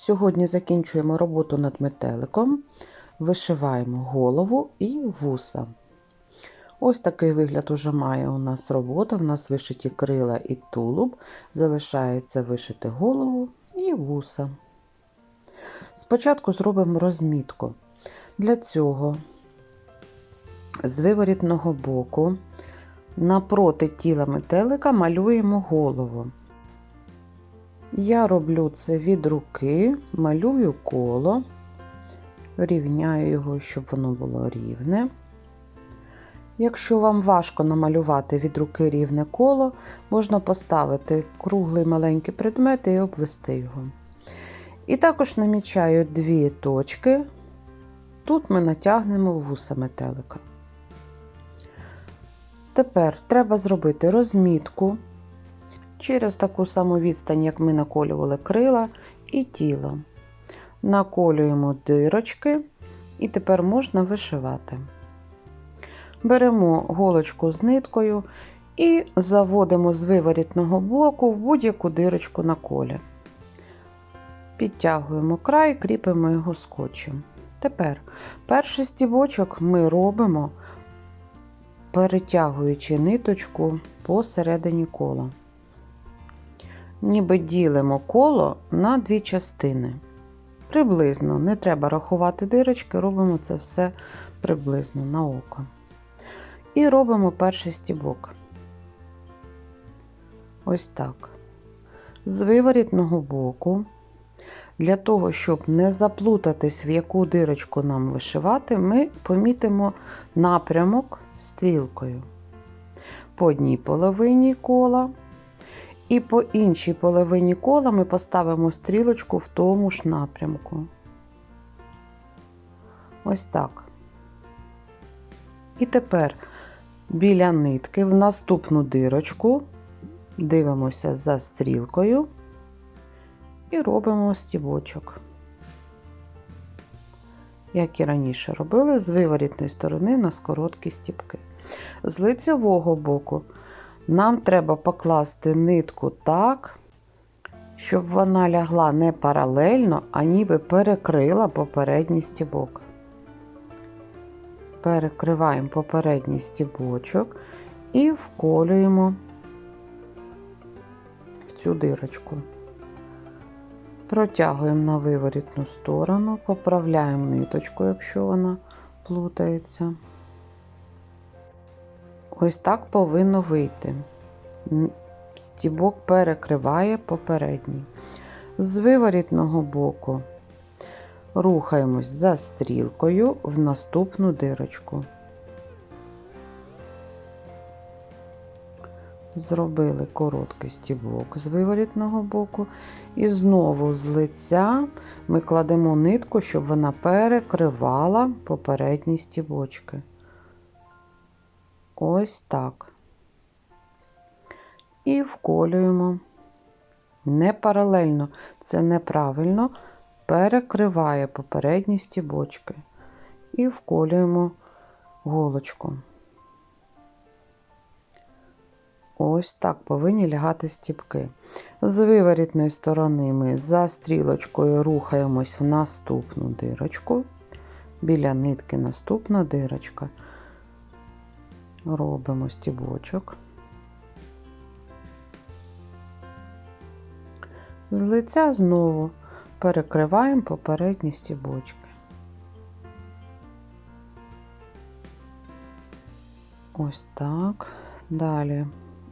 Сьогодні закінчуємо роботу над метеликом, вишиваємо голову і вуса. Ось такий вигляд уже має у нас робота. У нас вишиті крила і тулуб, залишається вишити голову і вуса. Спочатку зробимо розмітку. Для цього з виворітного боку напроти тіла метелика малюємо голову. Я роблю це від руки, малюю коло, рівняю його, щоб воно було рівне. Якщо вам важко намалювати від руки рівне коло, можна поставити круглий маленький предмет і обвести його. І також намічаю дві точки. Тут ми натягнемо вуса метелика. Тепер треба зробити розмітку через таку саму відстань, як ми наколювали крила і тіло. Наколюємо дирочки, і тепер можна вишивати. Беремо голочку з ниткою і заводимо з виворітного боку в будь-яку дирочку на колі. Підтягуємо край, кріпимо його скотчем. Тепер перший стібочок ми робимо, перетягуючи ниточку посередині кола. Ніби ділимо коло на дві частини. Приблизно, не треба рахувати дирочки, робимо це все приблизно на око. І робимо перший стібок. Ось так. З виворітного боку, для того, щоб не заплутатись, в яку дирочку нам вишивати, ми помітимо напрямок стрілкою. По одній половині кола. І по іншій половині кола ми поставимо стрілочку в тому ж напрямку. Ось так. І тепер біля нитки в наступну дирочку дивимося за стрілкою і робимо стібочок. Як і раніше робили, з виворітної сторони на короткі стібки. З лицевого боку нам треба покласти нитку так, щоб вона лягла не паралельно, а ніби перекрила попередній стібок. Перекриваємо попередній стібочок і вколюємо в цю дирочку. Протягуємо на виворітну сторону, поправляємо ниточку, якщо вона плутається. Ось так повинно вийти. Стібок перекриває попередній. З виворітного боку рухаємось за стрілкою в наступну дирочку. Зробили короткий стібок з виворітного боку, і знову з лиця ми кладемо нитку, щоб вона перекривала попередні стібочки. Ось так. І вколюємо не паралельно, це неправильно, перекриває попередні стібочки. І вколюємо голочку. Ось так повинні лягати стібки. З виворітної сторони ми за стрілочкою рухаємось в наступну дирочку. Біля нитки наступна дирочка. Робимо стібочок. З лиця знову перекриваємо попередні стібочки. Ось так. Далі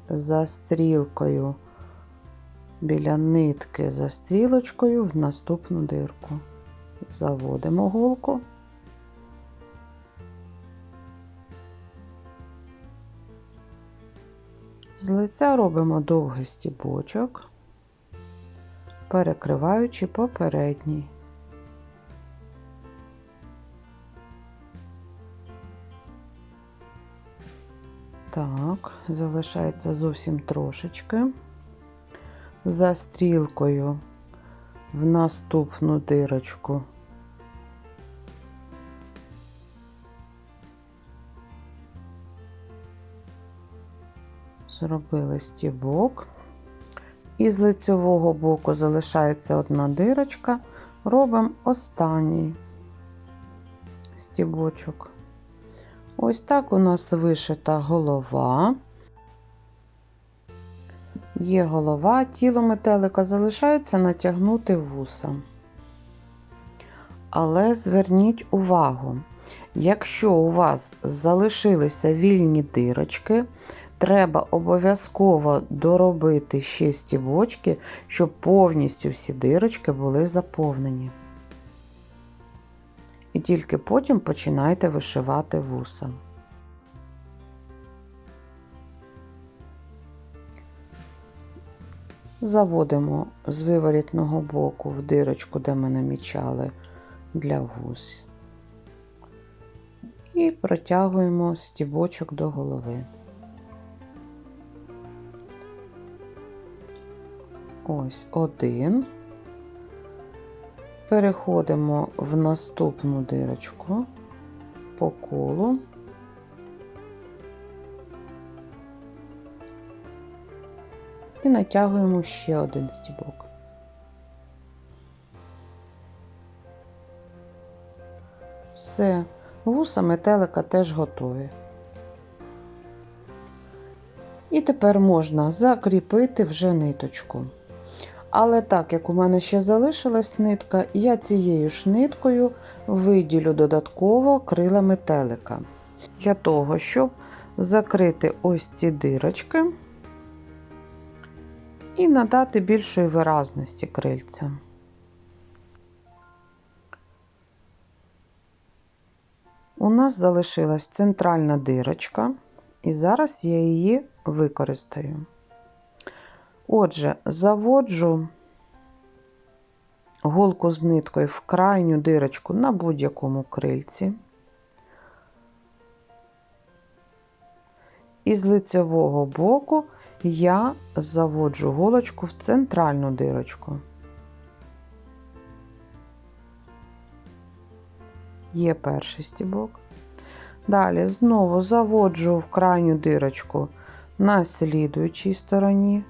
за стрілкою біля нитки за стрілочкою в наступну дирку. Заводимо голку. З лиця робимо довгий стібочок, перекриваючи попередній. Так, залишається зовсім трошечки. За стрілкою в наступну дирочку зробили стібок, І з лицьового боку залишається одна дирочка, робимо останній стібочок. Ось так у нас вишита голова. Є голова, тіло метелика залишається натягнути вуса. Але зверніть увагу, якщо у вас залишилися вільні дирочки, треба обов'язково доробити ще стібочки, щоб повністю всі дирочки були заповнені. І тільки потім починайте вишивати вуса. Заводимо з виворітного боку в дирочку, де ми намічали для вус. І протягуємо стібочок до голови. Ось один. Переходимо в наступну дирочку по колу. І натягуємо ще один стібок. Все, вуса метелика теж готові. І тепер можна закріпити вже ниточку. Але так як у мене ще залишилась нитка, я цією ж ниткою виділю додатково крила метелика. Для того, щоб закрити ось ці дирочки і надати більшої виразності крильцям. У нас залишилась центральна дирочка, і зараз я її використаю. Отже, заводжу голку з ниткою в крайню дирочку на будь-якому крильці. І з лицевого боку я заводжу голочку в центральну дирочку. Є перший стібок. Далі знову заводжу в крайню дирочку на слідуючій стороні.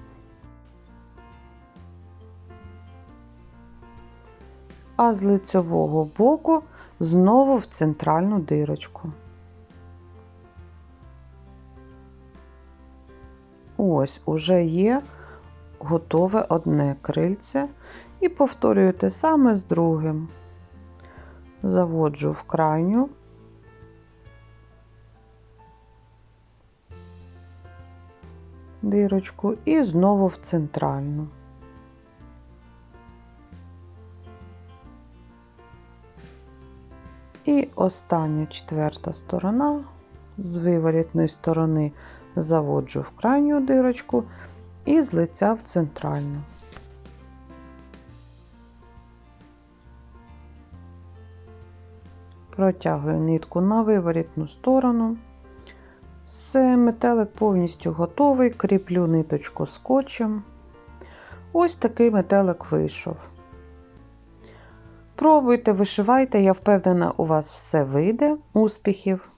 А з лицевого боку знову в центральну дирочку. Ось уже є готове одне крильце і повторюю те саме з другим. Заводжу в крайню, дирочку і знову в центральну. І остання четверта сторона з виворітної сторони заводжу в крайню дирочку і з лиця в центральну. Протягую нитку на виворітну сторону. Все, метелик повністю готовий, кріплю ниточку скотчем. Ось такий метелик вийшов. Пробуйте, вишивайте, я впевнена, у вас все вийде. Успіхів!